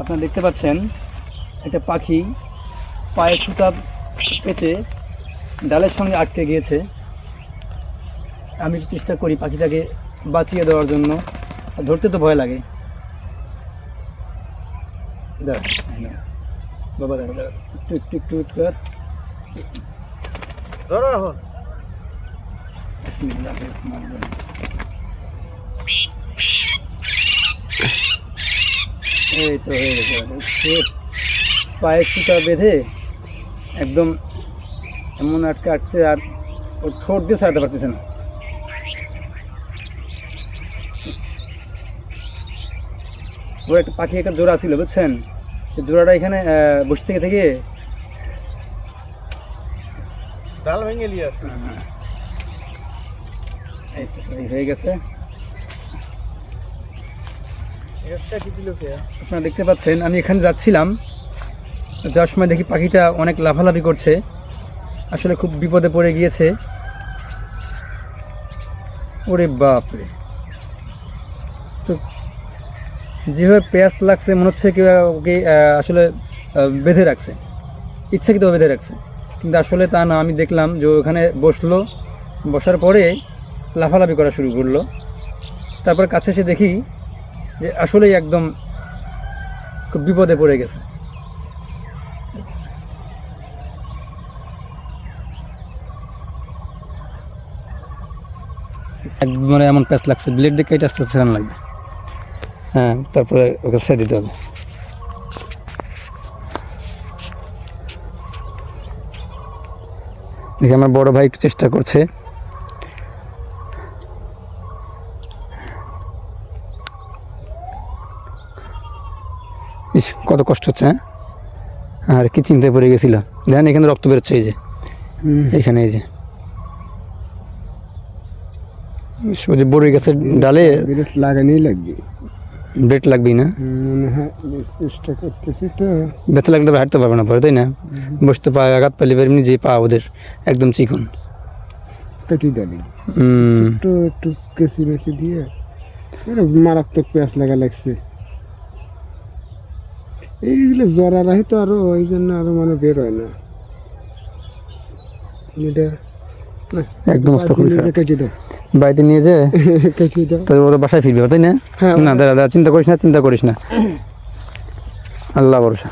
আপনারা দেখতে পাচ্ছেন একটা পাখি পায়ে সুতা পেতে ডালের সঙ্গে আটকে গিয়েছে। আমি চেষ্টা করি পাখিটাকে বাঁচিয়ে দেওয়ার জন্য। ধরতে তো ভয় লাগে। বাবা দাঁড়া দাঁড়া একটু একটু একটু একটু কর। ধরো এখন বিসমিল্লাহ রহমান রহিম। এই তো হয়ে গেছে পায়ে সুতা বেঁধে একদম এমন আটকে আটছে আর ওর ঠোঁট দিয়ে ছাড়াতে পারতেছে না। ওর একটা পাখি একটা জোড়া ছিল বুঝছেন? জোড়াটা এখানে বসে থেকে থেকে ডাল ভেঙে নিয়ে আসছে। হয়ে গেছে। আপনারা দেখতে পাচ্ছেন, আমি এখানে যাচ্ছিলাম। যাওয়ার সময় দেখি পাখিটা অনেক লাফালাফি করছে। আসলে খুব বিপদে পড়ে গিয়েছে। ওরে বাপরে। তো যেভাবে পেঁয়াজ লাগছে, মনে হচ্ছে কেউ ওকে আসলে বেঁধে রাখছে। ইচ্ছাকৃত বেঁধে রাখছে। কিন্তু আসলে তা না, আমি দেখলাম যে ওখানে বসল। বসার পরে লাফালাফি করা শুরু করল। তারপর কাছে এসে দেখি যে আসলেই একদম খুব বিপদে পড়ে গেছে। একবারে এমন প্যাচ লাগছে, ব্লেড দিয়ে কেটে আস্তে আস্তে লাগবে। হ্যাঁ তারপরে ওকে ছেড়ে দিতে হবে। দেখি আমার বড় ভাই একটু চেষ্টা করছে। ইস কত কষ্ট হচ্ছে হ্যাঁ? আর কি চিন্তায় পড়ে গেছিল দেখেন এখানে রক্ত বেরোচ্ছে এই যে। এখানে এই যে। ওই যে বড়ই গাছের ডালে লাগানি লাগবে। ব্রেড লাগবেই না? মনে চেষ্টা করতেছি তো। ব্যথা লাগলে হাঁটতে পারবে না পরে তাই না? বসতে পায়ে আঘাত পেলে এমনি যে পা ওদের একদম চিকন। পেটি ডালি একটু একটু কেসি মেসি দিয়ে মারাত্মক পেঁয়াজ লাগা লাগছে। এইগুলো জরা রাহি তো আরও ওই জন্য আরও মানে বের হয় না। এটা একদম কেটে দাও। বাড়িতে নিয়ে যে দাও। ওরা বাসায় ফিরবে তাই না? হ্যাঁ না দাদা দাদা চিন্তা করিস না চিন্তা করিস না। আল্লাহ ভরসা।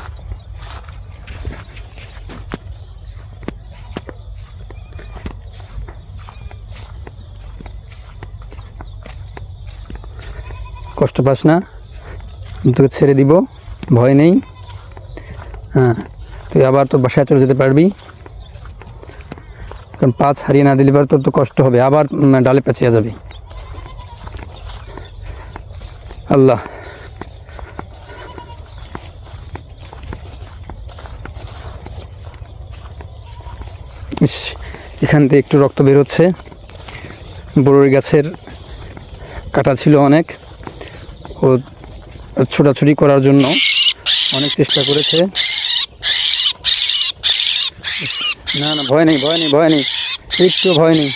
কষ্ট পাস না। তোকে ছেড়ে দিব। ভয় নেই। হ্যাঁ তুই আবার তোর বাসায় চলে যেতে পারবি। কারণ পা ছাড়িয়ে না দিলে তোর তো কষ্ট হবে, আবার ডালে পেঁচিয়ে যাবি। আল্লাহ। ইস, এখান থেকে একটু রক্ত বের হচ্ছে। বড়ই গাছের কাটা ছিল অনেক। ও, ছোটাছুটি করার জন্য অনেক চেষ্টা করেছে। না না, ভয় নেই ভয় নেই ভয় নেই। একটু ভয় নেই।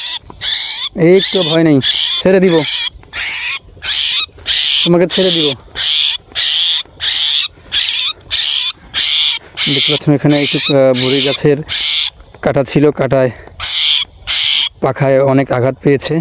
একটু ভয় নেই। ছেড়ে দিব। তোমাকে ছেড়ে দিব। দেখতে পাচ্ছেন এখানে একটু বড়ি গাছের কাটা ছিল, কাটায়, পাখায় অনেক আঘাত পেয়েছে।